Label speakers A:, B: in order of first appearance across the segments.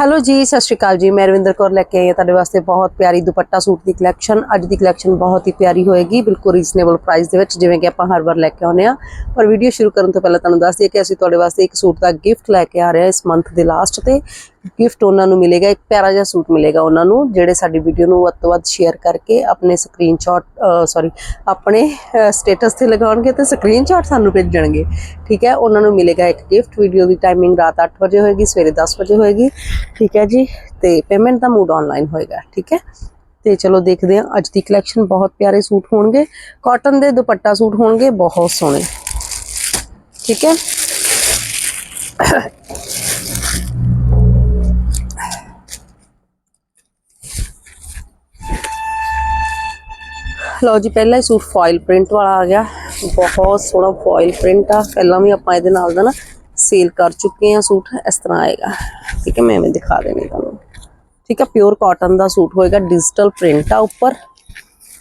A: Hello ਜੀ, ਸਤਿ ਸ਼੍ਰੀ ਅਕਾਲ ਜੀ। ਮੈਂ ਰਵਿੰਦਰ ਕੌਰ ਲੈ ਕੇ ਆਈ ਹਾਂ ਤੁਹਾਡੇ ਵਾਸਤੇ ਬਹੁਤ ਪਿਆਰੀ ਦੁਪੱਟਾ ਸੂਟ ਦੀ ਕਲੈਕਸ਼ਨ ਅੱਜ ਦੀ ਕਲੈਕਸ਼ਨ ਬਹੁਤ ਹੀ ਪਿਆਰੀ ਹੋਏਗੀ, ਬਿਲਕੁਲ ਰੀਜ਼ਨੇਬਲ ਪ੍ਰਾਈਸ ਦੇ ਵਿੱਚ, ਜਿਵੇਂ ਕਿ ਆਪਾਂ ਹਰ ਵਾਰ ਲੈ ਕੇ ਆਉਂਦੇ ਆ ਪਰ ਵੀਡੀਓ ਸ਼ੁਰੂ ਕਰਨ ਤੋਂ ਪਹਿਲਾਂ ਤੁਹਾਨੂੰ ਦੱਸ ਦਈਏ ਕਿ ਅਸੀਂ ਤੁਹਾਡੇ ਵਾਸਤੇ ਇੱਕ ਸੂਟ ਦਾ ਗਿਫਟ ਲੈ ਕੇ ਆ ਰਹੇ ਹਾਂ ਇਸ ਮੰਥ ਦੇ ਲਾਸਟ ਤੇ। ਗਿਫਟ ਉਹਨਾਂ ਨੂੰ ਮਿਲੇਗਾ, ਇੱਕ ਪਿਆਰਾ ਜਿਹਾ ਸੂਟ ਮਿਲੇਗਾ ਉਹਨਾਂ ਨੂੰ, ਜਿਹੜੇ ਸਾਡੀ ਵੀਡੀਓ ਨੂੰ ਵੱਧ ਤੋਂ ਵੱਧ ਸ਼ੇਅਰ ਕਰਕੇ ਆਪਣੇ ਸਕਰੀਨਸ਼ਾਟ ਸੌਰੀ ਆਪਣੇ ਸਟੇਟਸ ਤੇ ਲਗਾਉਣਗੇ ਤੇ ਸਕਰੀਨਸ਼ਾਟ ਸਾਨੂੰ ਭੇਜਣਗੇ। ਠੀਕ ਹੈ, ਉਹਨਾਂ ਨੂੰ ਮਿਲੇਗਾ ਇੱਕ ਗਿਫਟ ਵੀਡੀਓ ਦੀ ਟਾਈਮਿੰਗ ਰਾਤ 8 ਵਜੇ ਹੋਏਗੀ, ਸਵੇਰੇ 10 ਵਜੇ ਹੋਏਗੀ। ਠੀਕ ਹੈ ਜੀ, ਤੇ ਪੇਮੈਂਟ ਦਾ ਮੂਡ ਆਨਲਾਈਨ ਹੋਏਗਾ, ਠੀਕ ਹੈ। ਤੇ ਚਲੋ ਦੇਖਦੇ ਹਾਂ, ਅੱਜ ਦੀ ਕਲੈਕਸ਼ਨ ਬਹੁਤ ਪਿਆਰੇ ਸੂਟ ਹੋਣਗੇ ਕਾਟਨ ਦੇ ਦੁਪੱਟਾ ਸੂਟ ਹੋਣਗੇ, ਬਹੁਤ ਸੋਹਣੇ। ਠੀਕ ਹੈ। ਲਓ ਜੀ, ਪਹਿਲਾ ਹੀ ਸੂਟ ਫੋਇਲ ਪ੍ਰਿੰਟ ਵਾਲਾ ਆ ਗਿਆ। ਬਹੁਤ ਸੋਹਣਾ ਫੋਇਲ ਪ੍ਰਿੰਟ ਆ। ਪਹਿਲਾਂ ਵੀ ਆਪਾਂ ਇਹਦੇ ਨਾਲ ਦਾ ਨਾ ਸੇਲ ਕਰ ਚੁੱਕੇ ਆ ਸੂਟ। ਇਸ ਤਰ੍ਹਾਂ ਆਏਗਾ। ਠੀਕ ਹੈ, ਮੈਂ ਐਵੇਂ ਦਿਖਾ ਦੇਣੀ ਤੁਹਾਨੂੰ। ਠੀਕ ਹੈ ਪਿਓਰ ਕਾਟਨ ਦਾ ਸੂਟ ਹੋਏਗਾ। ਡਿਜੀਟਲ ਪ੍ਰਿੰਟ ਆ ਉੱਪਰ।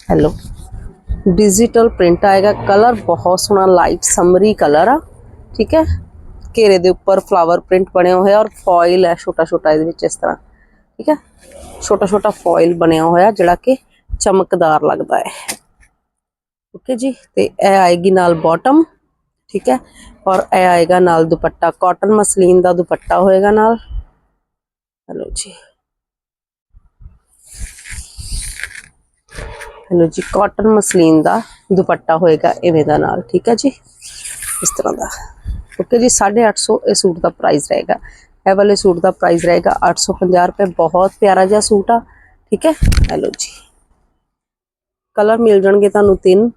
A: ਹੈਲੋ ਡਿਜੀਟਲ ਪ੍ਰਿੰਟ ਆਏਗਾ। ਕਲਰ ਬਹੁਤ ਸੋਹਣਾ ਲਾਈਟ ਸਮਰੀ ਕਲਰ ਆ। ਠੀਕ ਹੈ, ਘੇਰੇ ਦੇ ਉੱਪਰ ਫਲਾਵਰ ਪ੍ਰਿੰਟ ਬਣਿਆ ਹੋਇਆ ਔਰ ਫੋਇਲ ਹੈ ਛੋਟਾ ਛੋਟਾ ਇਹਦੇ ਵਿੱਚ ਇਸ ਤਰ੍ਹਾਂ। ਠੀਕ ਹੈ, ਛੋਟਾ ਛੋਟਾ ਫੋਇਲ ਬਣਿਆ ਹੋਇਆ ਜਿਹੜਾ ਕਿ ਚਮਕਦਾਰ ਲੱਗਦਾ ਹੈ। ਓਕੇ ਜੀ, ਤੇ ਇਹ ਆਏਗੀ ਨਾਲ ਬਾਟਮ ਠੀਕ ਹੈ? ਔਰ ਇਹ ਆਏਗਾ ਨਾਲ ਦੁਪੱਟਾ ਕਾਟਨ ਮਸਲੀਨ ਦਾ ਦੁਪੱਟਾ ਹੋਏਗਾ ਨਾਲ। ਹਲੋ ਜੀ। ਹਲੋ ਜੀ ਕਾਟਨ ਮਸਲੀਨ ਦਾ ਦੁਪੱਟਾ ਹੋਏਗਾ ਇਵੇਂ ਦਾ ਨਾਲ, ਠੀਕ ਹੈ ਜੀ? ਇਸ ਤਰ੍ਹਾਂ ਦਾ। ਓਕੇ ਜੀ 850 ਇਹ ਸੂਟ ਦਾ ਪ੍ਰਾਈਸ ਰਹੇਗਾ। ਇਹ ਵਾਲੇ ਸੂਟ ਦਾ ਪ੍ਰਾਈਸ ਰਹੇਗਾ 850 ਰੁਪਏ, ਬਹੁਤ ਪਿਆਰਾ ਜਿਹਾ ਸੂਟ ਆ, ਠੀਕ ਹੈ? ਹਲੋ ਜੀ। ਕਲਰ ਮਿਲ ਜਾਣਗੇ ਤੁਹਾਨੂੰ ਤਿੰਨ।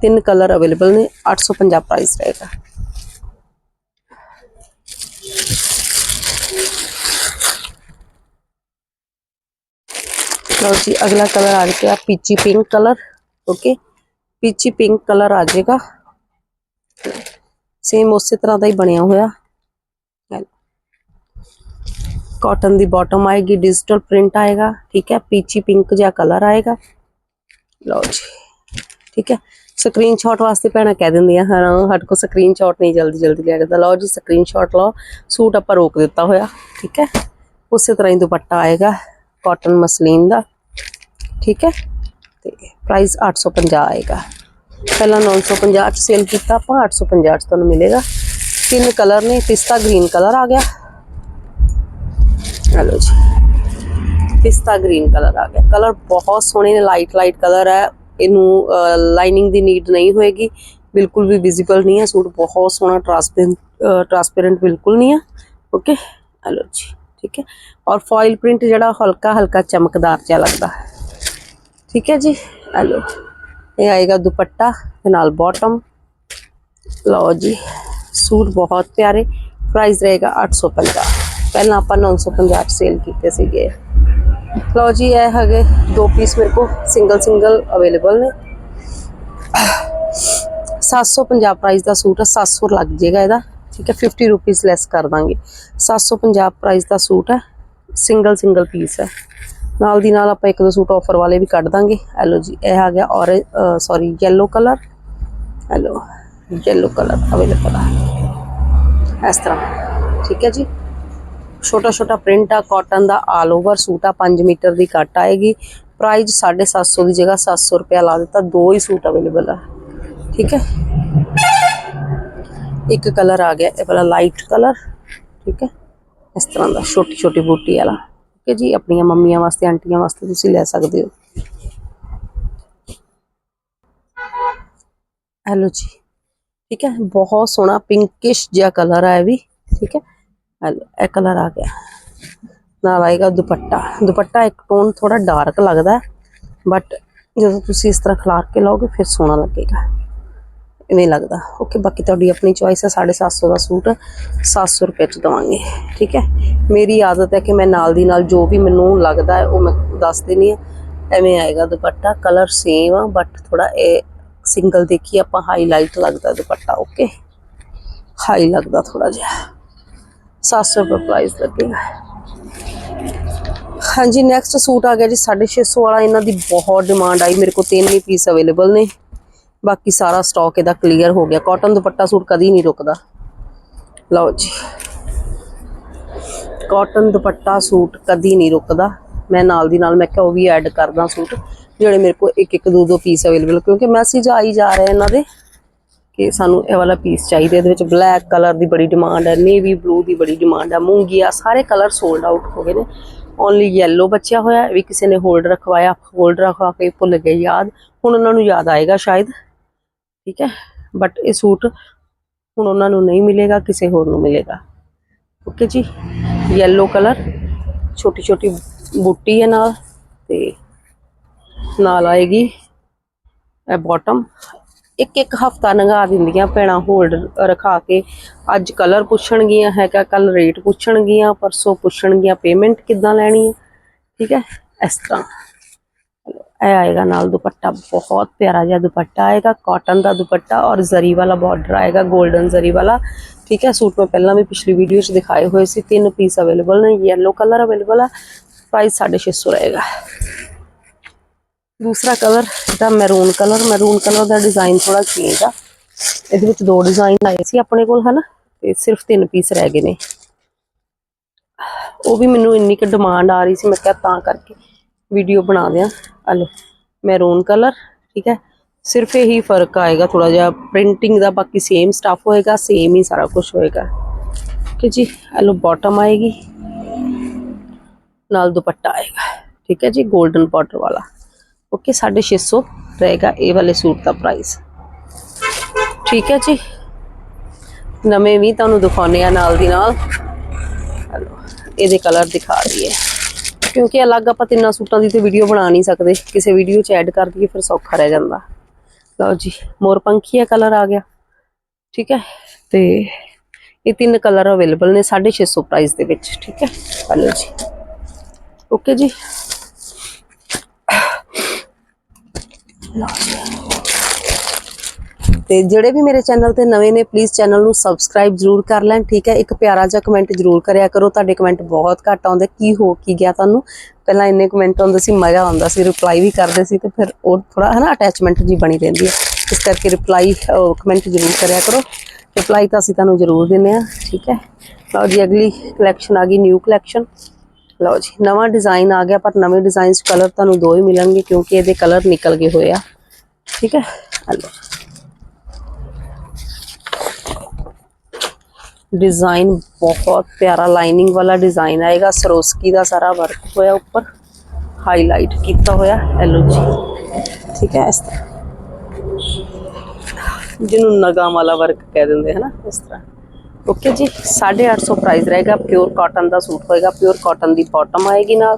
A: ਤਿੰਨ ਕਲਰ ਅਵੇਲੇਬਲ ਨੇ 850 ਪ੍ਰਾਈਸ ਰਹੇਗਾ ਲਓ ਜੀ ਅਗਲਾ ਕਲਰ ਆ ਗਿਆ peachy pink colour okay peachy pink colour ਆ ਜਾਏਗਾ ਸੇਮ ਉਸੇ ਤਰ੍ਹਾਂ ਦਾ ਹੀ ਬਣਿਆ ਹੋਇਆ ਕਾਟਨ ਦੀ ਬਾਟਮ ਆਏਗੀ ਡਿਜੀਟਲ ਪ੍ਰਿੰਟ ਆਏਗਾ ਠੀਕ ਹੈ ਪੀਚੀ ਪਿੰਕ ਜਿਹਾ ਕਲਰ ਆਏਗਾ ਲਓ ਜੀ ਠੀਕ ਹੈ ਸਕਰੀਨਸ਼ਾਟ ਵਾਸਤੇ ਭੈਣਾਂ ਕਹਿ ਦਿੰਦੀਆਂ, ਹਾਂ, ਸਾਡੇ ਕੋਲ ਸਕਰੀਨਸ਼ਾਟ ਨਹੀਂ, ਜਲਦੀ ਜਲਦੀ ਲਿਆ ਜਾਂਦਾ ਲਓ ਜੀ ਸਕਰੀਨਸ਼ਾਟ ਲਓ। ਸੂਟ ਆਪਾਂ ਰੋਕ ਦਿੱਤਾ ਹੋਇਆ, ਠੀਕ ਹੈ? ਉਸੇ ਤਰ੍ਹਾਂ ਹੀ ਦੁਪੱਟਾ ਆਏਗਾ ਕਾਟਨ ਮਸਲੀਨ ਦਾ, ਠੀਕ ਹੈ? ਤੇ ਪ੍ਰਾਈਸ 850 ਆਏਗਾ। ਪਹਿਲਾਂ 950 ਚ ਸੇਲ ਕੀਤਾ ਆਪਾਂ 850 ਚ ਤੁਹਾਨੂੰ ਮਿਲੇਗਾ। ਤਿੰਨ ਕਲਰ ਨੇ, ਪਿਸਤਾ ਗ੍ਰੀਨ ਕਲਰ ਆ ਗਿਆ। ਹਲੋ ਜੀ। ਪਿਸਤਾ ਗ੍ਰੀਨ ਕਲਰ ਆ ਗਿਆ। ਕਲਰ ਬਹੁਤ ਸੋਹਣੇ ਨੇ ਲਾਈਟ ਲਾਈਟ ਕਲਰ ਹੈ। ਇਹਨੂੰ ਲਾਈਨਿੰਗ ਦੀ ਨੀਡ ਨਹੀਂ ਹੋਏਗੀ। ਬਿਲਕੁਲ ਵੀ ਵਿਜ਼ੀਬਲ ਨਹੀਂ ਹੈ। ਸੂਟ ਬਹੁਤ ਸੋਹਣਾ ਟ੍ਰਾਂਸਪੇਰੈਂਟ ਟ੍ਰਾਂਸਪੇਰੈਂਟ ਬਿਲਕੁਲ ਨਹੀਂ ਆ ਓਕੇ ਹਲੋ ਜੀ, ਠੀਕ ਹੈ? ਔਰ ਫੋਇਲ ਪ੍ਰਿੰਟ ਜਿਹੜਾ ਹਲਕਾ ਹਲਕਾ ਚਮਕਦਾਰ ਜਿਹਾ ਲੱਗਦਾ ਹੈ। ਠੀਕ ਹੈ ਜੀ? ਹਲੋ, ਇਹ ਆਏਗਾ ਦੁਪੱਟਾ ਤੇ ਨਾਲ ਬਾਟਮ ਲਓ ਜੀ, ਸੂਟ ਬਹੁਤ ਪਿਆਰੇ। ਪ੍ਰਾਈਸ ਰਹੇਗਾ 850 ਪਹਿਲਾਂ ਆਪਾਂ 950 ਚ ਸੇਲ ਕੀਤੇ ਸੀਗੇ। ਲਓ ਜੀ ਇਹ ਹੈਗੇ ਦੋ ਪੀਸ ਮੇਰੇ ਕੋ ਸਿੰਗਲ ਸਿੰਗਲ ਅਵੇਲੇਬਲ ਨੇ 750 ਪ੍ਰਾਈਸ ਦਾ ਸੂਟ ਹੈ 700 ਲੱਗ ਜਾਏਗਾ ਇਹਦਾ ਠੀਕ ਹੈ 50 ਰੁਪੀਸ ਲੈਸ ਕਰ ਦਾਂਗੇ 750 ਪ੍ਰਾਈਸ ਦਾ ਸੂਟ ਹੈ ਸਿੰਗਲ ਸਿੰਗਲ ਪੀਸ ਹੈ ਨਾਲ ਦੀ ਨਾਲ ਆਪਾਂ ਇੱਕ ਦੋ ਸੂਟ ਆਫਰ ਵਾਲੇ ਵੀ ਕੱਢ ਦਾਂਗੇ ਹੈਲੋ ਜੀ ਇਹ ਆ ਗਿਆ orange sorry yellow colour hello yellow colour available ਹੈ ਇਸ ਤਰ੍ਹਾਂ ਠੀਕ ਹੈ ਜੀ ਛੋਟਾ ਛੋਟਾ ਪ੍ਰਿੰਟ ਆ ਕਾਟਨ ਦਾ ਆਲ ਓਵਰ ਸੂਟ ਆ 5 ਮੀਟਰ ਦੀ ਕੱਟ ਆਏਗੀ। ਪ੍ਰਾਈਸ 750 ਦੀ ਜਗ੍ਹਾ 700 ਰੁਪਿਆ ਲਾ ਦਿੱਤਾ, ਦੋ ਹੀ ਸੂਟ ਅਵੇਲੇਬਲ ਆ। ਠੀਕ ਹੈ? ਇੱਕ ਕਲਰ ਆ ਗਿਆ, ਇਹ ਵਾਲਾ ਲਾਈਟ ਕਲਰ ਠੀਕ ਹੈ? ਇਸ ਤਰ੍ਹਾਂ ਦਾ ਛੋਟੀ ਛੋਟੀ ਬੂਟੀ ਵਾਲਾ। ਠੀਕ ਹੈ ਜੀ? ਆਪਣੀਆਂ ਮੰਮੀਆਂ ਵਾਸਤੇ, ਆਂਟੀਆਂ ਵਾਸਤੇ ਤੁਸੀਂ ਲੈ ਸਕਦੇ ਹੋ। ਹੈਲੋ ਜੀ। ਠੀਕ ਹੈ? ਬਹੁਤ ਸੋਹਣਾ ਪਿੰਕਿਸ਼ ਜਿਹਾ ਕਲਰ ਆ ਇਹ ਵੀ। ਠੀਕ ਹੈ? ਹੈਲੋ ਇਹ ਕਲਰ ਆ ਗਿਆ। ਨਾਲ ਆਏਗਾ ਦੁਪੱਟਾ। ਦੁਪੱਟਾ ਇੱਕ ਟੋਨ ਥੋੜਾ ਡਾਰਕ ਲੱਗਦਾ ਬਟ ਜਦੋਂ ਤੁਸੀਂ ਇਸ ਤਰ੍ਹਾਂ ਖਲਾਰ ਕੇ ਲਾਓਗੇ, ਫਿਰ ਸੋਹਣਾ ਲੱਗੇਗਾ। ਇਵੇਂ ਲੱਗਦਾ। ਓਕੇ ਬਾਕੀ ਤੁਹਾਡੀ ਆਪਣੀ ਚੋਇਸ ਹੈ 750 ਦਾ ਸੂਟ 700 ਰੁਪਏ ਚ ਦਵਾਂਗੇ। ਠੀਕ ਹੈ? ਮੇਰੀ ਆਦਤ ਹੈ ਕਿ ਮੈਂ ਨਾਲ ਦੀ ਨਾਲ ਜੋ ਵੀ ਮੈਨੂੰ ਲੱਗਦਾ ਹੈ, ਉਹ ਮੈਂ ਦੱਸ ਦੇਣੀ ਹੈ। ਐਵੇਂ ਆਏਗਾ ਦੁਪੱਟਾ ਕਲਰ ਸੇਮ ਆ ਬਟ ਥੋੜਾ ਇਹ ਸਿੰਗਲ ਦੇਖੀ ਆਪਾਂ ਹਾਈਲਾਈਟ ਲੱਗਦਾ ਦੁਪੱਟਾ ਓਕੇ ਹਾਈ ਲੱਗਦਾ ਥੋੜਾ ਜਿਹਾ। 700 ਰੁਪਏ ਪ੍ਰਾਈਸ ਲੱਗੇਗਾ ਹਾਂਜੀ ਨੈਕਸਟ ਸੂਟ ਆ ਗਿਆ ਜੀ 650 ਵਾਲਾ। ਇਹਨਾਂ ਦੀ ਬਹੁਤ ਡਿਮਾਂਡ ਆਈ, ਮੇਰੇ ਕੋਲ ਤਿੰਨ ਹੀ ਪੀਸ ਅਵੇਲੇਬਲ ਨੇ। ਬਾਕੀ ਸਾਰਾ ਸਟਾਕ ਇਹਦਾ ਕਲੀਅਰ ਹੋ ਗਿਆ। ਕਾਟਨ ਦੁਪੱਟਾ ਸੂਟ ਕਦੀ ਨਹੀਂ ਰੁਕਦਾ। ਲਓ ਜੀ। ਕਾਟਨ ਦੁਪੱਟਾ ਸੂਟ ਕਦੀ ਨਹੀਂ ਰੁਕਦਾ। ਮੈਂ ਨਾਲ ਦੀ ਨਾਲ, ਮੈਂ ਕਿਹਾ ਉਹ ਵੀ ਐਡ ਕਰਦਾ ਸੂਟ, ਜਿਹੜੇ ਮੇਰੇ ਕੋਲ ਇੱਕ ਇੱਕ ਦੋ ਦੋ ਪੀਸ ਅਵੇਲੇਬਲ ਕਿਉਂਕਿ ਮੈਸੇਜ ਆਈ ਜਾ ਰਹੇ ਇਹਨਾਂ ਦੇ। ਕਿ ਸਾਨੂੰ ਇਹ ਵਾਲਾ ਪੀਸ ਚਾਹੀਦਾ, ਇਹਦੇ ਵਿੱਚ ਬਲੈਕ ਕਲਰ ਦੀ ਬੜੀ ਡਿਮਾਂਡ ਹੈ ਨੇਵੀ ਬਲੂ ਦੀ ਬੜੀ ਡਿਮਾਂਡ ਹੈ, ਮੂੰਗੀਆ, ਸਾਰੇ ਕਲਰ ਸੋਲਡ ਆਊਟ ਹੋ ਗਏ ਨੇ। ਓਨਲੀ yellow ਬਚਿਆ ਹੋਇਆ ਵੀ ਕਿਸੇ ਨੇ ਹੋਲਡ ਰਖਵਾਇਆ ਹੋਲਡ ਰਖਵਾ ਕੇ ਭੁੱਲ ਗਏ ਯਾਦ। ਹੁਣ ਉਹਨਾਂ ਨੂੰ ਯਾਦ ਆਏਗਾ ਸ਼ਾਇਦ, ਠੀਕ ਹੈ? ਬਟ ਇਹ ਸੂਟ ਹੁਣ ਉਹਨਾਂ ਨੂੰ ਨਹੀਂ ਮਿਲੇਗਾ, ਕਿਸੇ ਹੋਰ ਨੂੰ ਮਿਲੇਗਾ। ਓਕੇ ਜੀ, yellow ਕਲਰ ਛੋਟੀ ਛੋਟੀ ਬੂਟੀ ਹੈ ਨਾਲ, ਤੇ ਨਾਲ ਆਏਗੀ ਇਹ ਬਾਟਮ ਇੱਕ ਇੱਕ ਹਫਤਾ ਨੰਗਾ ਦਿੰਦੀਆਂ ਭੈਣਾਂ ਹੋਲਡ ਰਖਾ ਕੇ। ਅੱਜ ਕਲਰ ਪੁੱਛਣਗੀਆਂ ਹੈਗਾ ਕੱਲ ਰੇਟ ਪੁੱਛਣਗੀਆਂ, ਪਰਸੋਂ ਪੁੱਛਣਗੀਆਂ ਪੇਮੈਂਟ ਕਿੱਦਾਂ ਲੈਣੀ ਹੈ ਠੀਕ ਹੈ? ਇਸ ਤਰ੍ਹਾਂ। ਇਹ ਆਏਗਾ ਨਾਲ ਦੁਪੱਟਾ, ਬਹੁਤ ਪਿਆਰਾ ਜਿਹਾ ਦੁਪੱਟਾ ਆਏਗਾ ਕਾਟਨ ਦਾ ਦੁਪੱਟਾ ਔਰ ਜ਼ਰੀ ਵਾਲਾ ਬਾਰਡਰ ਆਏਗਾ 골ਡਨ ਜ਼ਰੀ ਵਾਲਾ। ਠੀਕ ਹੈ? ਸੂਟ ਮੈਂ ਪਹਿਲਾਂ ਵੀ ਪਿਛਲੀ ਵੀਡੀਓ 'ਚ ਦਿਖਾਏ ਹੋਏ ਸੀ, ਤਿੰਨ ਪੀਸ ਅਵੇਲੇਬਲ ਨੇ, yellow ਕਲਰ ਅਵੇਲੇਬਲ ਹੈ ਪ੍ਰਾਈਸ 650 ਰਹੇਗਾ। ਦੂਸਰਾ ਕਲਰ ਦਾ ਮੈਰੂਨ ਕਲਰ ਮੈਰੂਨ ਕਲਰ ਦਾ ਡਿਜ਼ਾਈਨ ਥੋੜਾ ਚੇਂਜ ਆ। ਇਹਦੇ ਵਿੱਚ ਦੋ ਡਿਜ਼ਾਈਨ ਆਏ ਸੀ ਆਪਣੇ ਕੋਲ, ਹਨਾ? ਤੇ ਸਿਰਫ ਤਿੰਨ ਪੀਸ ਰਹਿ ਗਏ ਨੇ। ਉਹ ਵੀ ਮੈਨੂੰ ਇੰਨੀ ਕੁ ਡਿਮਾਂਡ ਆ ਰਹੀ ਸੀ, ਮੈਂ ਕਿਹਾ ਤਾਂ ਕਰਕੇ ਵੀਡੀਓ ਬਣਾ ਦਿਆਂ। ਆ ਲਓ ਮੈਰੂਨ ਕਲਰ, ਠੀਕ ਹੈ? ਸਿਰਫ ਇਹੀ ਫ਼ਰਕ ਆਏਗਾ ਥੋੜਾ ਜਿਹਾ। ਪ੍ਰਿੰਟਿੰਗ ਦਾ ਬਾਕੀ ਸੇਮ ਸਟਫ ਹੋਏਗਾ ਸੇਮ ਹੀ ਸਾਰਾ ਕੁਝ ਹੋਏਗਾ। ਕਿ ਜੀ ਆ ਲਓ ਬਾਟਮ ਆਏਗੀ, ਨਾਲ ਦੁਪੱਟਾ ਆਏਗਾ। ਠੀਕ ਹੈ ਜੀ 골ਡਨ ਬਾਰਡਰ ਵਾਲਾ। ਓਕੇ 650 ਰਹੇਗਾ ਇਹ ਵਾਲੇ ਸੂਟ ਦਾ ਪ੍ਰਾਈਸ ਠੀਕ ਹੈ ਜੀ। ਨਵੇਂ ਵੀ ਤੁਹਾਨੂੰ ਦਿਖਾਉਣੇ ਆ ਨਾਲ ਦੀ ਨਾਲ। ਇਹਦੇ ਕਲਰ ਦਿਖਾ ਦਈਏ। ਕਿਉਂਕਿ ਅਲੱਗ ਆਪਾਂ ਤਿੰਨਾਂ ਸੂਟਾਂ ਦੀ ਤੇ ਵੀਡੀਓ ਬਣਾ ਨਹੀਂ ਸਕਦੇ। ਕਿਸੇ ਵੀਡੀਓ 'ਚ ਐਡ ਕਰ ਦਈਏ, ਫਿਰ ਸੌਖਾ ਰਹਿ ਜਾਂਦਾ। ਲਓ ਜੀ ਮੋਰ ਪੰਖੀਆ ਕਲਰ ਆ ਗਿਆ। ਠੀਕ ਹੈ, ਤੇ ਇਹ ਤਿੰਨ ਕਲਰ ਅਵੇਲੇਬਲ ਨੇ 650 ਪ੍ਰਾਈਸ ਦੇ ਵਿੱਚ। ਠੀਕ ਹੈ, ਹਲੋ ਜੀ। ਓਕੇ ਜੀ। ਤੇ ਜਿਹੜੇ ਵੀ ਮੇਰੇ ਚੈਨਲ ਤੇ ਨਵੇਂ ਨੇ ਪਲੀਜ਼ ਚੈਨਲ ਨੂੰ ਸਬਸਕ੍ਰਾਈਬ ਜ਼ਰੂਰ ਕਰ ਲੈਣ, ਠੀਕ ਹੈ? ਇੱਕ ਪਿਆਰਾ ਜਿਹਾ ਕਮੈਂਟ ਜ਼ਰੂਰ ਕਰਿਆ ਕਰੋ, ਤੁਹਾਡੇ ਕਮੈਂਟ ਬਹੁਤ ਘੱਟ ਆਉਂਦੇ, ਕੀ ਹੋ, ਕੀ ਗਿਆ ਤੁਹਾਨੂੰ? ਪਹਿਲਾਂ ਇੰਨੇ ਕਮੈਂਟ ਆਉਂਦੇ ਸੀ, ਮਜ਼ਾ ਆਉਂਦਾ ਸੀ ਰਿਪਲਾਈ ਵੀ ਕਰਦੇ ਸੀ ਤੇ ਫਿਰ ਉਹ ਥੋੜਾ ਹੈ ਨਾ ਅਟੈਚਮੈਂਟ ਜੀ ਬਣੀ ਰਹਿੰਦੀ ਹੈ। ਇਸ ਕਰਕੇ ਰਿਪਲਾਈ ਕਮੈਂਟ ਜ਼ਰੂਰ ਕਰਿਆ ਕਰੋ। ਰਿਪਲਾਈ ਤਾਂ ਅਸੀਂ ਤੁਹਾਨੂੰ ਜ਼ਰੂਰ ਦਿੰਨੇ ਆ ਠੀਕ ਹੈ? ਲਓ ਜੀ, ਅਗਲੀ ਕਲੈਕਸ਼ਨ ਆ ਗਈ ਨਿਊ ਕਲੈਕਸ਼ਨ ਲਓ ਜੀ, ਨਵਾਂ ਡਿਜ਼ਾਈਨ ਆ ਗਿਆ, ਪਰ ਨਵੇਂ ਡਿਜ਼ਾਈਨਸ ਕਲਰ ਤੁਹਾਨੂੰ ਦੋ ਹੀ ਮਿਲਣਗੇ ਕਿਉਂਕਿ ਇਹਦੇ ਕਲਰ ਨਿਕਲ ਗਏ ਹੋਏ ਆ। ਠੀਕ ਹੈ? ਹਲੋ। ਡਿਜ਼ਾਈਨ ਬਹੁਤ ਪਿਆਰਾ ਲਾਈਨਿੰਗ ਵਾਲਾ ਡਿਜ਼ਾਈਨ ਆਏਗਾ। ਸਰੋਸਕੀ ਦਾ ਸਾਰਾ ਵਰਕ ਹੋਇਆ ਉੱਪਰ। ਹਾਈਲਾਈਟ ਕੀਤਾ ਹੋਇਆ ਐਲੋ ਜੀ। ਠੀਕ ਹੈ, ਇਸ ਤਰ੍ਹਾਂ। ਜਿਹਨੂੰ ਨਗਾ ਵਾਲਾ ਵਰਕ ਕਹਿ ਦਿੰਦੇ ਹਨਾ ਇਸ ਤਰ੍ਹਾਂ। ਓਕੇ ਜੀ 850 ਪ੍ਰਾਈਸ ਰਹੇਗਾ ਪਿਓਰ ਕਾਟਨ ਦਾ ਸੂਟ ਹੋਏਗਾ ਪਿਓਰ ਕਾਟਨ ਦੀ ਬਾਟਮ ਆਏਗੀ ਨਾਲ,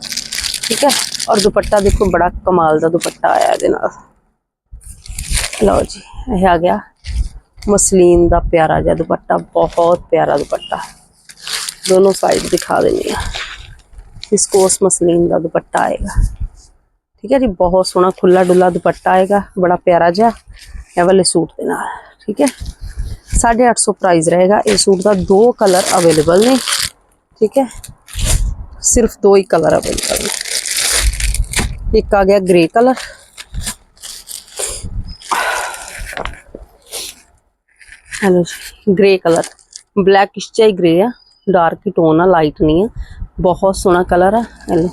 A: ਠੀਕ ਹੈ? ਔਰ ਦੁਪੱਟਾ ਦੇਖੋ, ਬੜਾ ਕਮਾਲ ਦਾ ਦੁਪੱਟਾ ਆਇਆ ਇਹਦੇ ਨਾਲ। ਲਓ ਜੀ, ਇਹ ਆ ਗਿਆ ਮਸਲੀਨ ਦਾ ਪਿਆਰਾ ਜਿਹਾ ਦੁਪੱਟਾ, ਬਹੁਤ ਪਿਆਰਾ ਦੁਪੱਟਾ। ਦੋਨੋਂ ਸਾਈਡ ਦਿਖਾ ਦੇਣੀ ਆ ਵਿਸਕੋਸ ਮਸਲੀਨ ਦਾ ਦੁਪੱਟਾ ਆਏਗਾ। ਠੀਕ ਹੈ ਜੀ, ਬਹੁਤ ਸੋਹਣਾ ਖੁੱਲਾ ਡੁੱਲਾ ਦੁਪੱਟਾ ਆਏਗਾ, ਬੜਾ ਪਿਆਰਾ ਜਿਹਾ, ਇਹ ਵਾਲੇ ਸੂਟ ਦੇ ਨਾਲ, ਠੀਕ ਹੈ? 850 ਪ੍ਰਾਈਸ ਰਹੇਗਾ ਇਹ ਸੂਟ ਦਾ ਦੋ ਕਲਰ ਅਵੇਲੇਬਲ ਨੇ ਠੀਕ ਹੈ ਸਿਰਫ ਦੋ ਹੀ ਕਲਰ ਅਵੇਲੇਬਲ ਨੇ ਇੱਕ ਆ ਗਿਆ grey colour hello grey colour black ਚਾਹੀ ਗ੍ਰੇ ਆ ਡਾਰਕ ਟੋਨ ਆ ਲਾਈਟ ਨਹੀਂ ਆ ਬਹੁਤ ਸੋਹਣਾ ਕਲਰ ਆ ਹੈਲੋ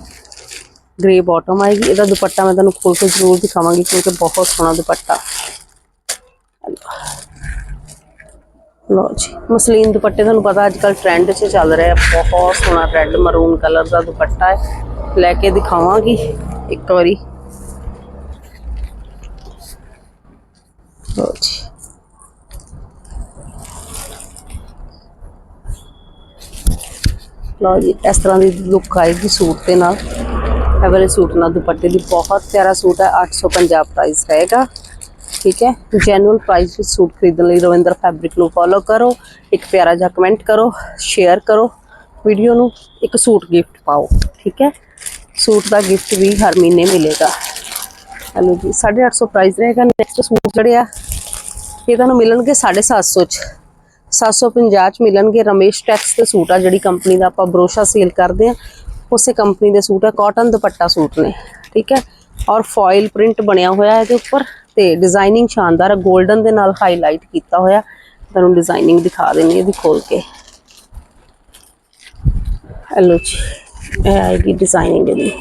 A: ਗ੍ਰੇ ਬਾਟਮ ਆਏਗੀ ਇਹਦਾ ਦੁਪੱਟਾ ਮੈਂ ਤੁਹਾਨੂੰ ਖੋਲ ਕੇ ਜ਼ਰੂਰ ਦਿਖਾਵਾਂਗੀ ਕਿਉਂਕਿ ਬਹੁਤ ਸੋਹਣਾ ਦੁਪੱਟਾ ਹੈਲੋ ਲਓ ਜੀ, ਮਸਲੀਨ ਦੁਪੱਟੇ ਤੁਹਾਨੂੰ ਪਤਾ ਅੱਜ ਕੱਲ ਟ੍ਰੈਂਡ 'ਚ ਚੱਲ ਰਿਹਾ ਬਹੁਤ ਸੋਹਣਾ ਰੈੱਡ ਮਰੂਨ ਕਲਰ ਦਾ ਦੁਪੱਟਾ ਹੈ। ਲੈ ਕੇ ਦਿਖਾਵਾਂਗੀ ਇੱਕ ਵਾਰੀ। ਲਓ ਜੀ। ਲਓ ਜੀ, ਇਸ ਤਰ੍ਹਾਂ ਦੀ ਲੁੱਕ ਆਏਗੀ ਸੂਟ ਦੇ ਨਾਲ। ਇਹ ਵਾਲੇ ਸੂਟ ਨਾਲ ਦੁਪੱਟੇ ਦੀ ਬਹੁਤ ਪਿਆਰਾ ਸੂਟ ਹੈ 850 ਪ੍ਰਾਈਸ ਰਹੇਗਾ। ਠੀਕ ਹੈ? ਜੈਨੂਅਲ ਪ੍ਰਾਈਸ ਵਿੱਚ ਸੂਟ ਖਰੀਦਣ ਲਈ ਰਵਿੰਦਰ ਫੈਬਰਿਕ ਨੂੰ ਫੋਲੋ ਕਰੋ, ਇੱਕ ਪਿਆਰਾ ਜਿਹਾ ਕਮੈਂਟ ਕਰੋ ਸ਼ੇਅਰ ਕਰੋ ਵੀਡੀਓ ਨੂੰ ਇੱਕ ਸੂਟ ਗਿਫਟ ਪਾਓ, ਠੀਕ ਹੈ? ਸੂਟ ਦਾ ਗਿਫਟ ਵੀ ਹਰ ਮਹੀਨੇ ਮਿਲੇਗਾ। ਹਲੋ ਜੀ 850 ਪ੍ਰਾਈਸ ਰਹੇਗਾ ਨੈਕਸਟ ਸੂਟ ਜਿਹੜੇ ਆ, ਇਹ ਤੁਹਾਨੂੰ ਮਿਲਣਗੇ 750 ਚ। 750 ਚ ਮਿਲਣਗੇ ਰਮੇਸ਼ ਟੈਕਸ ਦੇ ਸੂਟ ਆ, ਜਿਹੜੀ ਕੰਪਨੀ ਦਾ ਆਪਾਂ ਬਰੋਸ਼ਾ ਸੇਲ ਕਰਦੇ ਆ। ਉਸੇ ਕੰਪਨੀ ਦੇ ਸੂਟ ਆ ਕਾਟਨ ਦੁਪੱਟਾ ਸੂਟ ਨੇ, ਠੀਕ ਹੈ? ਔਰ ਫੋਇਲ ਪ੍ਰਿੰਟ ਬਣਿਆ ਹੋਇਆ ਇਹਦੇ ਉੱਪਰ। ਤੇ ਡਿਜ਼ਾਈਨਿੰਗ ਸ਼ਾਨਦਾਰ ਹੈ 골ਡਨ ਦੇ ਨਾਲ ਹਾਈਲਾਈਟ ਕੀਤਾ ਹੋਇਆ। ਤੁਹਾਨੂੰ ਡਿਜ਼ਾਈਨਿੰਗ ਦਿਖਾ ਦਿੰਨੀ ਇਹਦੀ ਖੋਲ ਕੇ। ਹੈਲੋ ਜੀ, ਇਹ ਆਏਗੀ ਡਿਜ਼ਾਈਨਿੰਗ ਇਹਦੀ।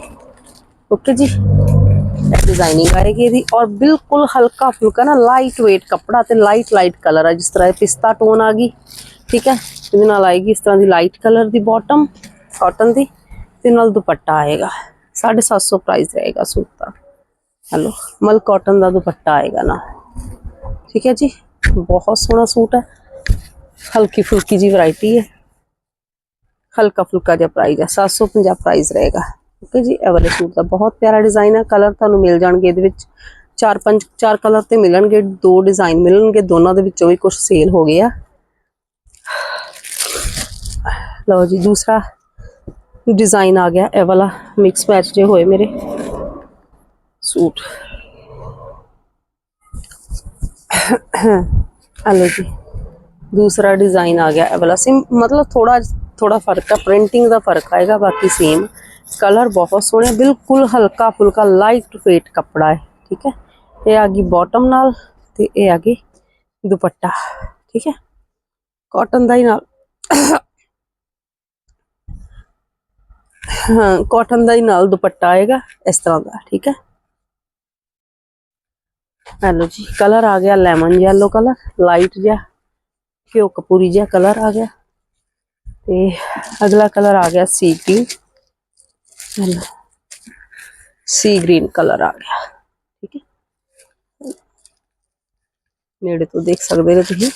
A: ਓਕੇ ਜੀ, ਇਹ ਡਿਜ਼ਾਈਨਿੰਗ ਆਏਗੀ ਇਹਦੀ ਔਰ ਬਿਲਕੁਲ ਹਲਕਾ ਫੁਲਕਾ ਨਾ ਲਾਈਟ weight ਕੱਪੜਾ ਤੇ ਲਾਈਟ ਲਾਈਟ ਕਲਰ ਆ, ਜਿਸ ਤਰ੍ਹਾਂ ਇਹ ਪਿਸਤਾ ਟੋਨ ਆ ਗਈ। ਠੀਕ ਹੈ, ਇਹਦੇ ਨਾਲ ਆਏਗੀ ਇਸ ਤਰ੍ਹਾਂ ਦੀ ਲਾਈਟ ਕਲਰ ਦੀ ਬਾਟਮ ਕਾਟਨ ਦੀ, ਤੇ ਨਾਲ ਦੁਪੱਟਾ ਆਏਗਾ। 750 ਪ੍ਰਾਈਸ ਰਹੇਗਾ ਸੂਟ ਦਾ। ਹੈਲੋ ਮਲ ਕਾਟਨ ਦਾ ਦੁਪੱਟਾ ਆਏਗਾ ਨਾ। ਠੀਕ ਹੈ ਜੀ? ਬਹੁਤ ਸੋਹਣਾ ਸੂਟ ਹੈ। ਹਲਕੀ ਫੁਲਕੀ ਜੀ ਵੈਰਾਈਟੀ ਹੈ। ਹਲਕਾ ਫੁਲਕਾ ਜਿਹਾ ਪ੍ਰਾਈਸ ਹੈ। 750 ਪ੍ਰਾਈਸ ਰਹੇਗਾ। ਓਕੇ ਜੀ? ਇਹ ਵਾਲੇ ਸੂਟ ਦਾ ਬਹੁਤ ਪਿਆਰਾ ਡਿਜ਼ਾਈਨ ਹੈ। ਕਲਰ ਤੁਹਾਨੂੰ ਮਿਲ ਜਾਣਗੇ ਇਹਦੇ ਵਿੱਚ। ਚਾਰ ਪੰਜ, ਚਾਰ ਕਲਰ ਤੇ ਮਿਲਣਗੇ। ਦੋ ਡਿਜ਼ਾਈਨ ਮਿਲਣਗੇ। ਦੋਨਾਂ ਦੇ ਵਿੱਚੋਂ ਵੀ ਕੁਝ ਸੇਲ ਹੋ ਗਏ ਆ। ਲਓ ਜੀ, ਦੂਸਰਾ ਡਿਜ਼ਾਈਨ ਆ ਗਿਆ। ਇਹ ਵਾਲਾ ਮਿਕਸ ਮੈਚ ਜੇ ਹੋਏ ਮੇਰੇ। ਸੂਟ ਹਲੋ ਜੀ ਦੂਸਰਾ ਡਿਜ਼ਾਈਨ ਆ ਗਿਆ ਇਹ ਵਾਲਾ ਸਿਮ ਮਤਲਬ ਥੋੜਾ ਥੋੜਾ ਫ਼ਰਕ ਹੈ ਪ੍ਰਿੰਟਿੰਗ ਦਾ ਫ਼ਰਕ ਆਏਗਾ ਬਾਕੀ ਸੇਮ ਕਲਰ ਬਹੁਤ ਸੋਹਣੇ ਬਿਲਕੁਲ ਹਲਕਾ ਫੁਲਕਾ ਲਾਈਟ weight ਕੱਪੜਾ ਹੈ ਠੀਕ ਹੈ ਇਹ ਆ ਗਈ ਬਾਟਮ ਨਾਲ ਤੇ ਇਹ ਆ ਗਈ ਦੁਪੱਟਾ ਠੀਕ ਹੈ ਕਾਟਨ ਦਾ ਹੀ ਨਾਲ ਹਾਂ ਕਾਟਨ ਦਾ ਹੀ ਨਾਲ ਦੁਪੱਟਾ ਆਏਗਾ ਇਸ ਤਰ੍ਹਾਂ ਦਾ ਠੀਕ ਹੈ ਹੈਲੋ ਜੀ ਕਲਰ ਆ ਗਿਆ ਲੈਮਨ ਯੈਲੋ ਕਲਰ ਲਾਈਟ ਜਿਹਾ, ਘਿਓ ਕਪੂਰੀ ਜਿਹਾ ਕਲਰ ਆ ਗਿਆ। ਤੇ ਅਗਲਾ ਕਲਰ ਆ ਗਿਆ sea green hello sea green colour ਆ ਗਿਆ, ਠੀਕ ਹੈ? ਨੇੜੇ ਤੋਂ ਦੇਖ ਸਕਦੇ ਹੋ ਤੁਸੀਂ।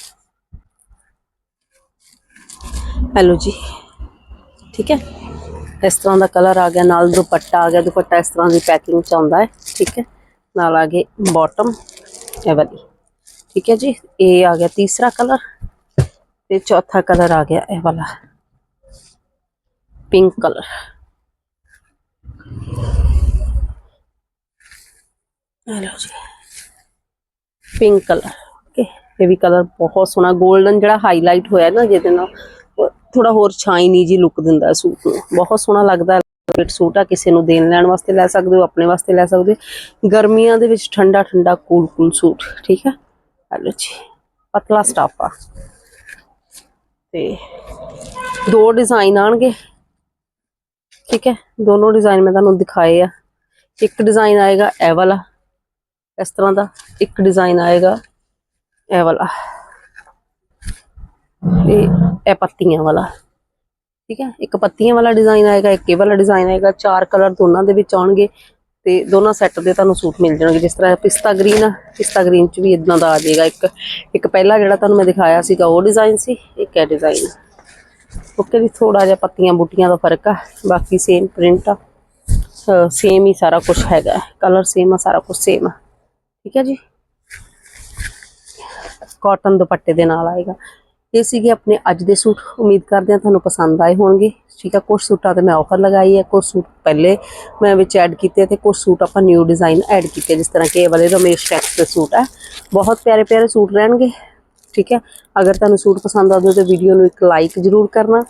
A: ਹੈਲੋ ਜੀ, ਠੀਕ ਹੈ? ਇਸ ਤਰ੍ਹਾਂ ਦਾ ਕਲਰ ਆ ਗਿਆ, ਨਾਲ ਦੁਪੱਟਾ ਆ ਗਿਆ, ਦੁਪੱਟਾ ਇਸ ਤਰ੍ਹਾਂ ਦੀ ਪੈਕਿੰਗ ਚ ਆਉਂਦਾ ਹੈ, ਠੀਕ ਹੈ? ਨਾਲ ਆ ਗਏ ਬਾਟਮ ਇਹ ਵਾਲੀ। ਠੀਕ ਹੈ ਜੀ, ਇਹ ਆ ਗਿਆ ਤੀਸਰਾ ਕਲਰ ਤੇ ਚੌਥਾ ਕਲਰ ਆ ਗਿਆ ਇਹ ਵਾਲਾ। ਪਿੰਕ ਕਲਰ ਲਓ ਜੀ। ਪਿੰਕ ਕਲਰ ਓਕੇ ਇਹ ਵੀ ਕਲਰ ਬਹੁਤ ਸੋਹਣਾ 골ਡਨ ਜਿਹੜਾ ਹਾਈਲਾਈਟ ਹੋਇਆ ਨਾ ਜਿਹਦੇ ਨਾਲ ਥੋੜਾ ਹੋਰ ਸ਼ਾਈਨੀ ਜੀ ਲੁੱਕ ਦਿੰਦਾ ਸੂਟ ਨੂੰ। ਬਹੁਤ ਸੋਹਣਾ ਲੱਗਦਾ ਹੈ ਸੂਟ ਆ, ਕਿਸੇ ਨੂੰ ਦੇਣ ਲੈਣ ਵਾਸਤੇ ਲੈ ਸਕਦੇ ਹੋ, ਆਪਣੇ ਵਾਸਤੇ ਲੈ ਸਕਦੇ ਹੋ। ਗਰਮੀਆਂ ਦੇ ਵਿੱਚ ਠੰਡਾ ਠੰਡਾ ਕੂਲ ਕੂਲ ਸੂਟ, ਠੀਕ ਹੈ? ਹਲੋ ਜੀ, ਪਤਲਾ ਸਟਾਫ। ਆ ਤੇ ਦੋ ਡਿਜ਼ਾਈਨ ਆਣਗੇ, ਠੀਕ ਹੈ? ਦੋਨੋਂ ਡਿਜ਼ਾਈਨ ਮੈਂ ਤੁਹਾਨੂੰ ਦਿਖਾਏ ਆ। ਇੱਕ ਡਿਜ਼ਾਈਨ ਆਏਗਾ ਇਹ ਵਾਲਾ, ਇਸ ਤਰ੍ਹਾਂ ਦਾ। ਇੱਕ ਡਿਜ਼ਾਈਨ ਆਏਗਾ ਇਹ ਵਾਲਾ। ਇਹ ਇਹ ਪੱਤੀਆਂ ਵਾਲਾ। ਠੀਕ ਹੈ? ਇੱਕ ਪੱਤੀਆਂ ਵਾਲਾ ਡਿਜ਼ਾਈਨ ਆਏਗਾ, ਇੱਕ ਇਹ ਵਾਲਾ ਡਿਜ਼ਾਈਨ ਆਏਗਾ, ਚਾਰ ਕਲਰ ਦੋਨਾਂ ਦੇ ਵਿੱਚ ਆਉਣਗੇ ਤੇ ਦੋਨਾਂ ਸੈੱਟ ਦੇ ਤੁਹਾਨੂੰ ਸੂਟ ਮਿਲ ਜਾਣਗੇ। ਜਿਸ ਤਰ੍ਹਾਂ ਪਿਸਤਾ ਗ੍ਰੀਨ ਆ, ਪਿਸਤਾ ਗ੍ਰੀਨ ਚ ਵੀ ਇਦਾਂ ਦਾ ਆ ਜਾਏਗਾ। ਇੱਕ ਇੱਕ ਪਹਿਲਾ ਜਿਹੜਾ ਤੁਹਾਨੂੰ ਮੈਂ ਦਿਖਾਇਆ ਸੀਗਾ, ਉਹ ਡਿਜ਼ਾਈਨ ਸੀ, ਇੱਕ ਇਹ ਡਿਜ਼ਾਈਨ ਓਕੇ ਵੀ ਥੋੜਾ ਜਿਹਾ ਪੱਤੀਆਂ ਬੂਟੀਆਂ ਦਾ ਫ਼ਰਕ ਆ, ਬਾਕੀ ਸੇਮ ਪ੍ਰਿੰਟ ਆ। ਸੇਮ ਹੀ ਸਾਰਾ ਕੁਝ ਹੈਗਾ ਕਲਰ ਸੇਮ ਆ, ਸਾਰਾ ਕੁਝ ਸੇਮ ਆ। ਠੀਕ ਹੈ ਜੀ? ਕਾਟਨ ਦੁਪੱਟੇ ਦੇ ਨਾਲ ਆਏਗਾ। ਇਹ ਸੀਗੇ ਆਪਣੇ ਅੱਜ ਦੇ ਸੂਟ। ਉਮੀਦ ਕਰਦੇ ਹਾਂ ਤੁਹਾਨੂੰ ਪਸੰਦ ਆਏ ਹੋਣਗੇ। ਠੀਕ ਹੈ ਕੁਝ ਸੂਟਾਂ ਤੇ ਮੈਂ ਆਫਰ ਲਗਾਈ ਹੈ ਕੁਝ ਸੂਟ ਪਹਿਲੇ ਮੈਂ ਵਿੱਚ ਐਡ ਕੀਤੇ ਤੇ ਕੁਝ ਸੂਟ ਆਪਾਂ ਨਿਊ ਡਿਜ਼ਾਈਨ ਐਡ ਕੀਤੇ, ਜਿਸ ਤਰ੍ਹਾਂ ਕਿ ਇਹ ਵਾਲੇ ਰਮੇਸ਼ ਟੈਕਸ ਦੇ ਸੂਟ ਹੈ ਬਹੁਤ ਪਿਆਰੇ ਪਿਆਰੇ ਸੂਟ ਰਹਿਣਗੇ। ਠੀਕ ਹੈ ਅਗਰ ਤੁਹਾਨੂੰ ਸੂਟ ਪਸੰਦ ਆਉਂਦੇ ਤਾਂ ਵੀਡੀਓ ਨੂੰ ਇੱਕ ਲਾਈਕ ਜ਼ਰੂਰ ਕਰਨਾ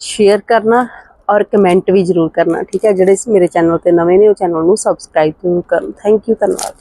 A: ਸ਼ੇਅਰ ਕਰਨਾ ਔਰ ਕਮੈਂਟ ਵੀ ਜ਼ਰੂਰ ਕਰਨਾ। ਠੀਕ ਹੈ ਜਿਹੜੇ ਮੇਰੇ ਚੈਨਲ ਤੇ ਨਵੇਂ ਨੇ, ਉਹ ਚੈਨਲ ਨੂੰ ਸਬਸਕ੍ਰਾਈਬ ਜ਼ਰੂਰ ਕਰਨ। ਥੈਂਕ ਯੂ ਧੰਨਵਾਦ।